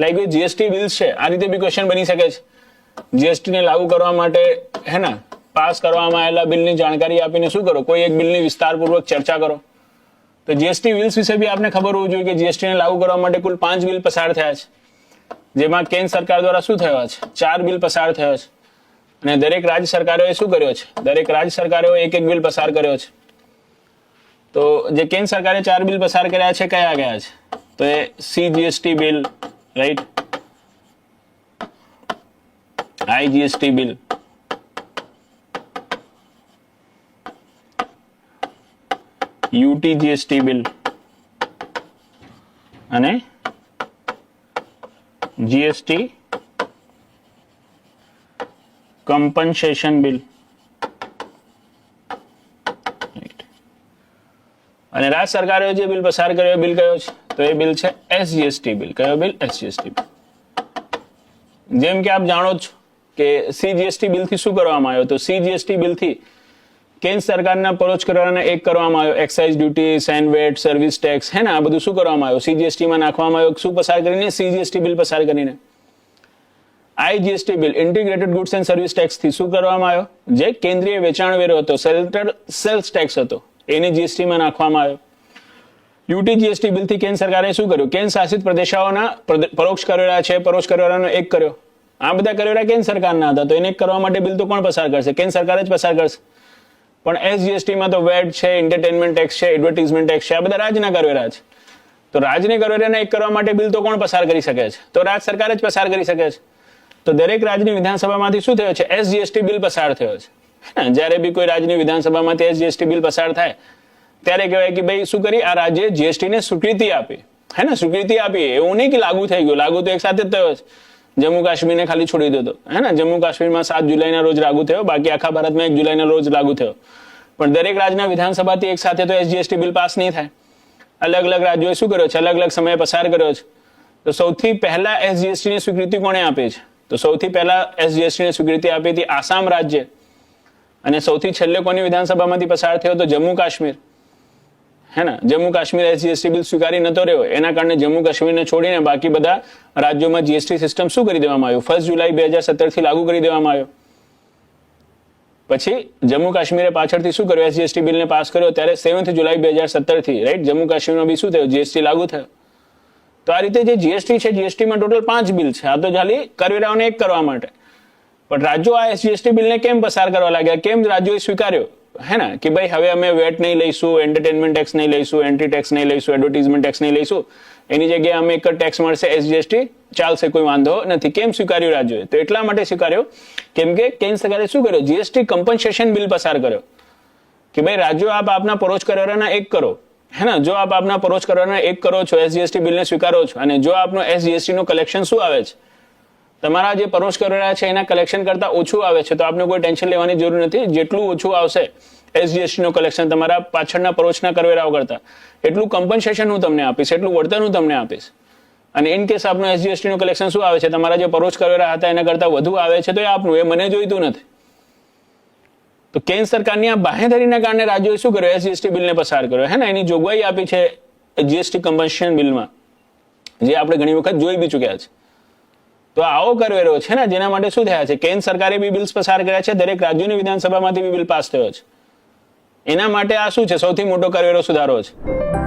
Like GST bills છે, આ રીતે બી ક્વેશ્ચન બની શકે છે. જીએસટી ને લાગુ કરવા માટે, હે ને પાસ કરવામાં આવેલા બિલની જાણકારી આપીને શું કરો? કોઈ એક બિલની વિસ્તારપૂર્વક ચર્ચા કરો. તો જીએસટી બિલ્સ વિશે બી આપને ખબર હોવું જોઈએ કે જીએસટીને લાગુ કરવા માટે કુલ પાંચ બિલ પસાર થયા છે. જેમાં કેન્દ્ર સરકાર દ્વારા શું થયો છે? ચાર બિલ પસાર થયો છે. અને દરેક રાજ્ય સરકારોએ શું કર્યો છે? દરેક રાજ્ય સરકારોએ એક એક બિલ પસાર કર્યો છે. તો જે કેન્દ્ર સરકારે ચાર બિલ પસાર કર્યા છે, કયા ગયા છે? તો એ C GST bill GST bill UT GST bill અને જીએસટી કમ્પન્સેશન બિલ અને રાજ્ય સરકારે જે બિલ પસાર કર્યો બિલ કયો છે? તો એ બિલ છે એસજીએસટી બિલ. કયો બિલ? SGST bill. જેમ કે આપ જાણો છો કે સીજીએસટી બિલથી શું કરવામાં આવ્યો? તો સીજીએસટી બિલથી કેન્દ્ર સરકારના પરોક્ષ કરવાને એક કરવામાં આવ્યો. Excise duty CENVAT service tax હે ને? આ બધું શું કરવામાં આવ્યું? સીજીએસટીમાં નાખવામાં આવ્યું. શું પસાર કરીને? સીજીએસટી બિલ પસાર કરીને. IGST bill integrated goods and service ટેક્સથી શું કરવામાં આવ્યો? જે કેન્દ્રીય વેચાણ વેરો હતો સેલ્ટર સેલ્સ ટેક્સ હતો, એને જીએસટીમાં નાખવામાં આવ્યો. યુટી જીએસટી બિલથી કેન્દ્ર સરકારે શું કર્યું? કેન્દ્ર શાસિત પ્રદેશોના પરોક્ષ કરવેરા છે, પરોક્ષ કરવેરાનો એક કર્યો. આ બધા કરવેરા કેન્દ્ર સરકારના હતા, તો એને એક કરવા માટે બિલ તો કોણ પસાર કરશે? કેન્દ્ર સરકાર જ પસાર કરશે. પણ એસજીએસટીમાં તો વેટ છે એન્ટરટેનમેન્ટ ટેક્સ છે એડવર્ટીઝમેન્ટ ટેક્સ છે, આ બધા રાજ્યના કરવેરા છે. તો રાજ્યને કરવેરાને એક કરવા માટે બિલ તો કોણ પસાર કરી શકે છે? તો રાજ્ય સરકાર જ પસાર કરી શકે છે. તો દરેક રાજ્યની વિધાનસભામાંથી શું થયો છે? એસજીએસટી બિલ પસાર થયો છે. જ્યારે બી કોઈ રાજ્યની વિધાનસભામાંથી એસજીએસટી બિલ પસાર થાય ત્યારે કહેવાય કે ભાઈ શું કરી? આ રાજ્ય જીએસટી ને સ્વીકૃતિ આપી. હે ને? સ્વીકૃતિ આપી. એવું નહીં કે લાગુ થઈ ગયું. લાગુ તો એક સાથે જ થયો જમ્મુ કાશ્મીરને ખાલી છોડી દીધો હે ને? જમ્મુ કાશ્મીરમાં સાત જુલાઈના રોજ લાગુ થયો. બાકી આખા ભારતમાં એક જુલાઈના રોજ લાગુ થયો. પણ દરેક રાજ્યના વિધાનસભાથી એક સાથે તો એસજીએસટી બિલ પાસ નહીં થાય. અલગ અલગ રાજ્યોએ શું કર્યો છે? અલગ અલગ સમયે પસાર કર્યો છે. તો સૌથી પહેલા એસજીએસટીની સ્વીકૃતિ કોણે આપી છે? તો સૌથી પહેલા એસજીએસટી ની સ્વીકૃતિ આપી હતી આસામ રાજ્ય. અને સૌથી છેલ્લે કોની વિધાનસભામાંથી પસાર થયો? તો જમ્મુ કાશ્મીર. હે ને જમ્મુ કાશ્મીર જીએસટી બિલ સ્વીકારી નતો રહ્યો. એના કારણે જમ્મુ કાશ્મીરને છોડીને બાકી બધા રાજ્યોમાં જીએસટી સિસ્ટમ શું કરી દેવામાં આવ્યું? ફર્સ્ટ જુલાઈ બે હજાર સત્તરથી લાગુ કરી દેવામાં આવ્યો. પછી જમ્મુ કાશ્મીરે પાછળથી શું કર્યું? એસજીએસટી બિલને પાસ કર્યો. ત્યારે સેવન્થ જુલાઈ બે હજાર સત્તરથી રાઈટ જમ્મુ કાશ્મીરમાં બી શું થયું? જીએસટી લાગુ થયો. તો આ રીતે જે જીએસટી છે જીએસટીમાં ટોટલ પાંચ બિલ છે. આ તો ખાલી કરવેરાઓને એક કરવા માટે. પણ રાજ્યો આ એસજીએસટી બિલને કેમ પસાર કરવા લાગ્યા? કેમ રાજ્યોએ સ્વીકાર્યો? હે ને? કે ભાઈ હવે અમે વેટ નહીં લઈશું એન્ટરટેનમેન્ટ ટેક્સ નહીં લઈશું એન્ટ્રી ટેક્સ નહીં લઈશું એડવર્ટીઝમેન્ટ ટેક્સ નહીં લઈશું. એની જગ્યાએ અમે એક ટેક્સ મળશે એસજીએસટી ચાલશે, કોઈ વાંધો નથી. કેમ સ્વીકાર્યું રાજ્યોએ તો એટલા માટે સ્વીકાર્યો કેમ કે કેન્દ્ર સરકારે શું કર્યો? જીએસટી કમ્પન્સેશન બિલ પસાર કર્યો. કે ભાઈ રાજ્યો આપ આપના પરોજ કરવાના એક કરો. હે ને? જો આપ આપના પરોજ કરવાના એક કરો છો એસજીએસટી બિલને સ્વીકારો છો. અને જો આપનો એસજીએસટી નું કલેક્શન શું આવે છે? તમારા જે પરોક્ષ કરવેરા છે, એના કલેક્શન કરતા ઓછું આવે છે, તો આપને કોઈ ટેન્શન લેવાની જરૂર નથી. જેટલું ઓછું આવશે એસજીએસટી નું કલેક્શન તમારા પાછળના પરોચના કરવેરાઓ કરતા, એટલું કમ્પન્સેશન હું તમને આપીશ, એટલું વળતર હું તમને આપીશ. અને ઇન કેસ આપનું એસજીએસટી નું કલેક્શન શું આવે છે, તમારા જે પરોચ કરવેરા હતા, એના કરતા વધુ આવે છે, તો એ આપનું, એ મને જોઈતું નથી. તો કેન્દ્ર સરકારની આ બાહેધરીના કારણે રાજ્યોએ શું કર્યું? એસજીએસટી બિલને પસાર કર્યો. હે ને? એની જોગવાઈ આપી છે જીએસટી કમ્પન્સેશન બિલમાં. જે આપણે ઘણી વખત જોઈ બી ચૂક્યા છે. તો આવો કરવેરો છે ને, જેના માટે શું થયા છે? કેન્દ્ર સરકારે બી બિલ્સ પસાર કર્યા છે, દરેક રાજ્યોની વિધાનસભામાંથી બી બિલ પાસ થયો છે. એના માટે આ શું છે? સૌથી મોટો કરવેરો સુધારો છે.